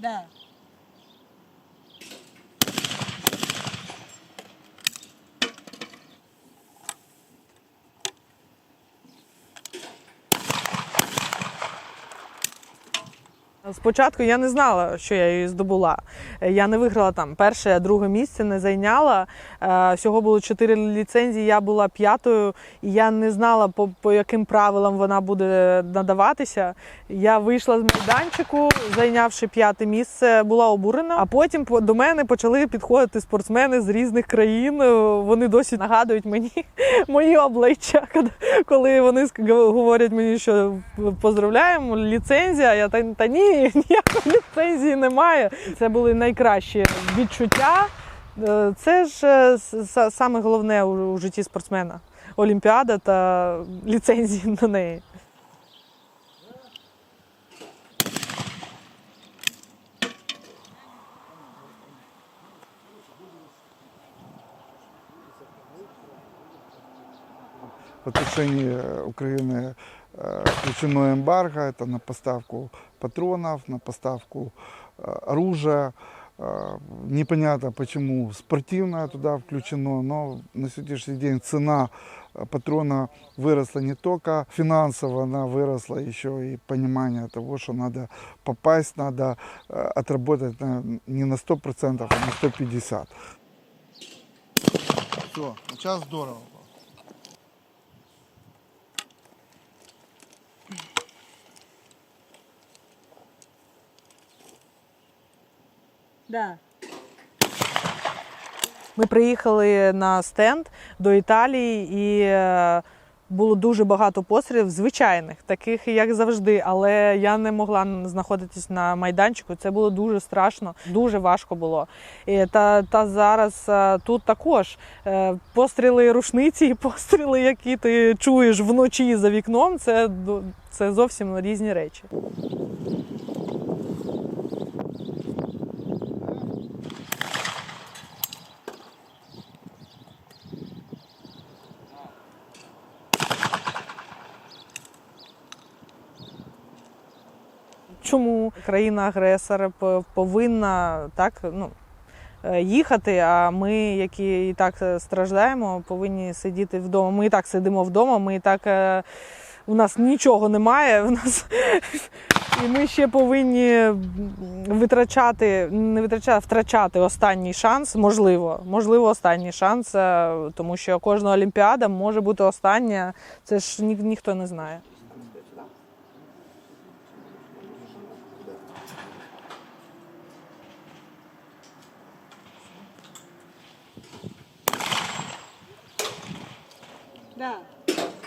Да. Спочатку я не знала, що я її здобула. Я не виграла там перше, друге місце, не зайняла. Е, Всього було чотири ліцензії. Я була п'ятою, і я не знала, по, по яким правилам вона буде надаватися. Я вийшла з майданчику, зайнявши п'яте місце, була обурена. А потім до мене почали підходити спортсмени з різних країн. Е, Вони досі нагадують мені мої обличчя, коли- вони говорять мені, що поздравляємо, ліцензія. Я та, та ні, ніякої ліцензії немає. Це були найкращі відчуття. Е, Це ж е, саме головне у житті спортсмена. Олімпіада та ліцензії на неї. в отношении Украины э, включено эмбарго, это на поставку патронов, на поставку э, оружия. Э, Непонятно, почему спортивное туда включено, но на сегодняшний день цена э, патрона выросла не только финансово, она выросла еще и понимание того, что надо попасть, надо э, отработать на- не на 100%, а на 150%. Все, сейчас здорово. Да. Ми приїхали на стенд до Італії і е, було дуже багато пострілів, звичайних, таких як завжди. Але я не могла знаходитись на майданчику. Це було дуже страшно, дуже важко було. Та, та зараз е, тут також е, постріли рушниці і постріли, які ти чуєш вночі за вікном. Це, це зовсім різні речі. Чому країна-агресор повинна так ну, е, їхати, а ми, які і так е, страждаємо, повинні сидіти вдома. Ми і так сидимо вдома, ми і так. е, У нас нічого немає, в нас і ми ще повинні витрачати, не витрачати, а втрачати останній шанс. Можливо, можливо, останній шанс, е, тому що кожна олімпіада може бути остання. Це ж ні, ніхто не знає. 那.